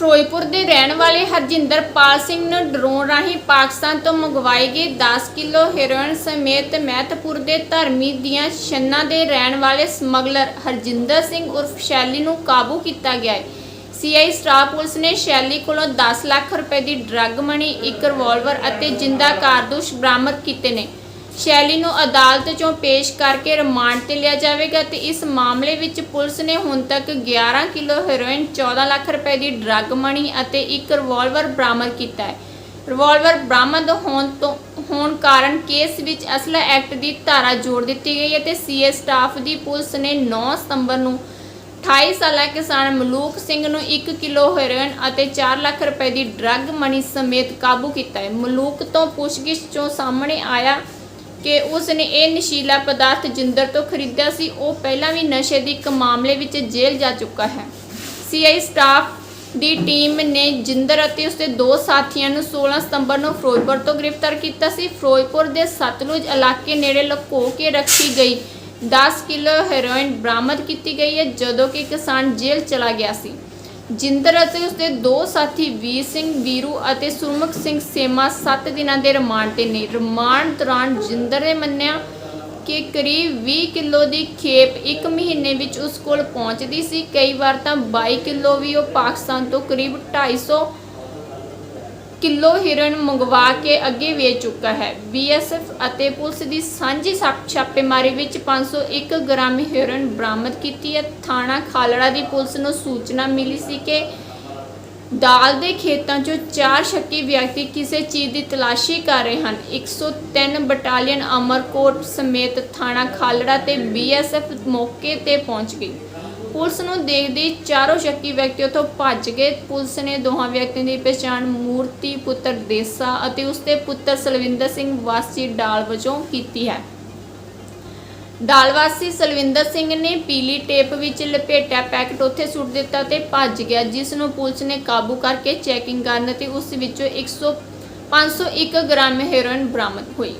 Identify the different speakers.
Speaker 1: ਫਿਰੋਜ਼ਪੁਰ ਦੇ ਰਹਿਣ ਵਾਲੇ ਹਰਜਿੰਦਰਪਾਲ ਸਿੰਘ ਨੂੰ ਡਰੋਨ ਰਾਹੀਂ ਪਾਕਿਸਤਾਨ ਤੋਂ ਮੰਗਵਾਈ ਗਈ 10 ਕਿਲੋ ਹੈਰੋਇਨ ਸਮੇਤ ਮਹਿਤਪੁਰ ਦੇ ਧਰਮੀ ਦੀਆਂ ਛੰਨਾਂ ਦੇ ਰਹਿਣ ਵਾਲੇ ਸਮਗਲਰ ਹਰਜਿੰਦਰ ਸਿੰਘ ਉਰਫ ਸ਼ੈਲੀ ਨੂੰ ਕਾਬੂ ਕੀਤਾ ਗਿਆ ਹੈ। ਸੀਆਈ ਸਟਾਫ ਪੁਲਿਸ ਨੇ ਸ਼ੈਲੀ ਕੋਲੋਂ 10 ਲੱਖ ਰੁਪਏ ਦੀ ਡਰੱਗ ਮਨੀ, ਇੱਕ ਰਿਵਾਲਵਰ ਅਤੇ ਜਿੰਦਾ ਕਾਰਤੂਸ ਬਰਾਮਦ ਕੀਤੇ ਨੇ। ਸ਼ੈਲੀ ਨੂੰ ਅਦਾਲਤ 'ਚੋਂ ਪੇਸ਼ ਕਰਕੇ ਰਿਮਾਂਡ ਤੇ ਲਿਆ ਜਾਵੇਗਾ ਤੇ ਇਸ ਮਾਮਲੇ ਵਿੱਚ ਪੁਲਿਸ ਨੇ ਹੁਣ ਤੱਕ 11 ਕਿਲੋ ਹੈਰੋਇਨ 14 ਲੱਖ ਰੁਪਏ ਦੀ ਡਰੱਗ ਮਣੀ ਅਤੇ ਇੱਕ ਰਿਵਾਲਵਰ ਬਰਾਮਦ ਕੀਤਾ ਹੈ। ਰਿਵਾਲਵਰ ਬਰਾਮਦ ਹੋਣ ਤੋਂ, ਹੋਣ ਕਾਰਨ ਕੇਸ ਵਿੱਚ ਅਸਲਾ ਐਕਟ ਦੀ ਧਾਰਾ ਜੋੜ ਦਿੱਤੀ ਗਈ ਹੈ ਤੇ ਸੀਏ ਸਟਾਫ ਦੀ ਪੁਲਿਸ ਨੇ 9 ਸਤੰਬਰ ਨੂੰ 28 ਸਾਲਾ ਕਿਸਾਨ ਮਲੂਕ ਸਿੰਘ ਨੂੰ 1 ਕਿਲੋ ਹੈਰੋਇਨ ਅਤੇ 4 ਲੱਖ ਰੁਪਏ ਦੀ ਡਰੱਗ ਮਨੀ ਸਮੇਤ ਕਾਬੂ ਕੀਤਾ ਹੈ। ਮਲੂਕ ਤੋਂ ਪੁੱਛਗਿੱਛ ਚੋਂ ਸਾਹਮਣੇ ਆਇਆ ਕਿ ਉਸ ਨੇ ਇਹ ਨਸ਼ੀਲਾ ਪਦਾਰਥ ਜਿੰਦਰ ਤੋਂ ਖਰੀਦਿਆ ਸੀ, ਉਹ ਪਹਿਲਾਂ ਵੀ ਨਸ਼ੇ ਦੀ ਇੱਕ ਮਾਮਲੇ ਵਿੱਚ ਜੇਲ੍ਹ ਜਾ ਚੁੱਕਾ ਹੈ। ਸੀਆਈ ਸਟਾਫ ਦੀ ਟੀਮ ਨੇ ਜਿੰਦਰ ਅਤੇ ਉਸਦੇ ਦੋ ਸਾਥੀਆਂ ਨੂੰ 16 ਸਤੰਬਰ ਨੂੰ ਫਿਰੋਜ਼ਪੁਰ ਤੋਂ ਗ੍ਰਿਫਤਾਰ ਕੀਤਾ ਸੀ। ਫਿਰੋਜ਼ਪੁਰ ਦੇ ਸਤਲੁਜ ਇਲਾਕੇ ਨੇੜੇ ਲੁਕੋ ਕੇ ਰੱਖੀ ਗਈ 10 ਕਿਲੋ ਹੈਰੋਇਨ ਬਰਾਮਦ ਕੀਤੀ ਗਈ ਹੈ, ਜਦੋਂ ਕਿ ਕਿਸਾਨ ਜੇਲ੍ਹ ਚਲਾ ਗਿਆ ਸੀ। ਜਿੰਦਰ ਅਤੇ ਉਸਦੇ ਦੋ ਸਾਥੀ ਵੀਰ ਸਿੰਘ, ਵੀਰੂ ਅਤੇ ਸੁਰਮੁਖ ਸਿੰਘ ਸੇਮਾ 7 ਦਿਨਾਂ ਦੇ ਰਿਮਾਂਡ ਤੇ ਨੇ। ਰਿਮਾਂਡ ਦੌਰਾਨ ਜਿੰਦਰ ਨੇ ਮੰਨਿਆ ਕਿ ਕਰੀਬ 20 ਕਿਲੋ ਦੀ ਖੇਪ ਇੱਕ ਮਹੀਨੇ ਵਿੱਚ ਉਸ ਕੋਲ ਪਹੁੰਚਦੀ ਸੀ। ਕਈ ਵਾਰ ਤਾਂ 22 ਕਿਲੋ ਵੀ ਉਹ ਪਾਕਿਸਤਾਨ ਤੋਂ ਕਰੀਬ 250 ਕਿਲੋ ਹਿਰਨ ਮੰਗਵਾ ਕੇ ਅੱਗੇ ਵੇਚ ਚੁੱਕਾ ਹੈ। ਬੀਐਸਐਫ ਅਤੇ ਪੁਲਿਸ ਦੀ ਸਾਂਝੀ ਛਾਪੇਮਾਰੀ ਵਿੱਚ 501 ਗ੍ਰਾਮ ਹਿਰਨ ਬਰਾਮਦ ਕੀਤੀ ਹੈ। ਥਾਣਾ ਖਾਲੜਾ ਦੀ ਪੁਲਿਸ ਨੂੰ ਸੂਚਨਾ ਮਿਲੀ ਸੀ ਕਿ ਦਾਲ ਦੇ ਖੇਤਾਂ 'ਚੋਂ ਚਾਰ ਸ਼ੱਕੀ ਵਿਅਕਤੀ ਕਿਸੇ ਚੀਜ਼ ਦੀ ਤਲਾਸ਼ੀ ਕਰ ਰਹੇ ਹਨ। 103 ਬਟਾਲੀਅਨ ਅਮਰਕੋਟ ਸਮੇਤ ਥਾਣਾ ਖਾਲੜਾ ਤੇ ਬੀਐਸਐਫ ਮੌਕੇ ਤੇ ਪਹੁੰਚ ਗਈ। ਪੁਲਿਸ ਨੂੰ ਦੇਖਦੇ ਚਾਰੋਂ ਸ਼ੱਕੀ ਵਿਅਕਤੀ ਉੱਥੋਂ ਭੱਜ ਗਏ। ਪੁਲਿਸ ਨੇ ਦੋਹਾਂ ਵਿਅਕਤੀਆਂ ਦੀ ਪਛਾਣ ਮੂਰਤੀ ਪੁੱਤਰ ਦੇਸਾ ਅਤੇ ਉਸਦੇ ਪੁੱਤਰ ਸਲਵਿੰਦਰ ਸਿੰਘ ਵਾਸੀ ਡਾਲ ਵਜੋਂ ਕੀਤੀ ਹੈ। ਡਾਲ ਵਾਸੀ ਸਲਵਿੰਦਰ ਸਿੰਘ ਨੇ ਪੀਲੀ ਟੇਪ ਵਿੱਚ ਲਪੇਟਿਆ ਪੈਕਟ ਉੱਥੇ ਸੁੱਟ ਦਿੱਤਾ ਤੇ ਭੱਜ ਗਿਆ, ਜਿਸ ਨੂੰ ਪੁਲਿਸ ਨੇ ਕਾਬੂ ਕਰਕੇ ਚੈਕਿੰਗ ਕਰਨ ਤੇ ਉਸ ਵਿੱਚੋਂ 100 501 ਗ੍ਰਾਮ ਹੈਰੋਇਨ ਬਰਾਮਦ ਹੋਈ।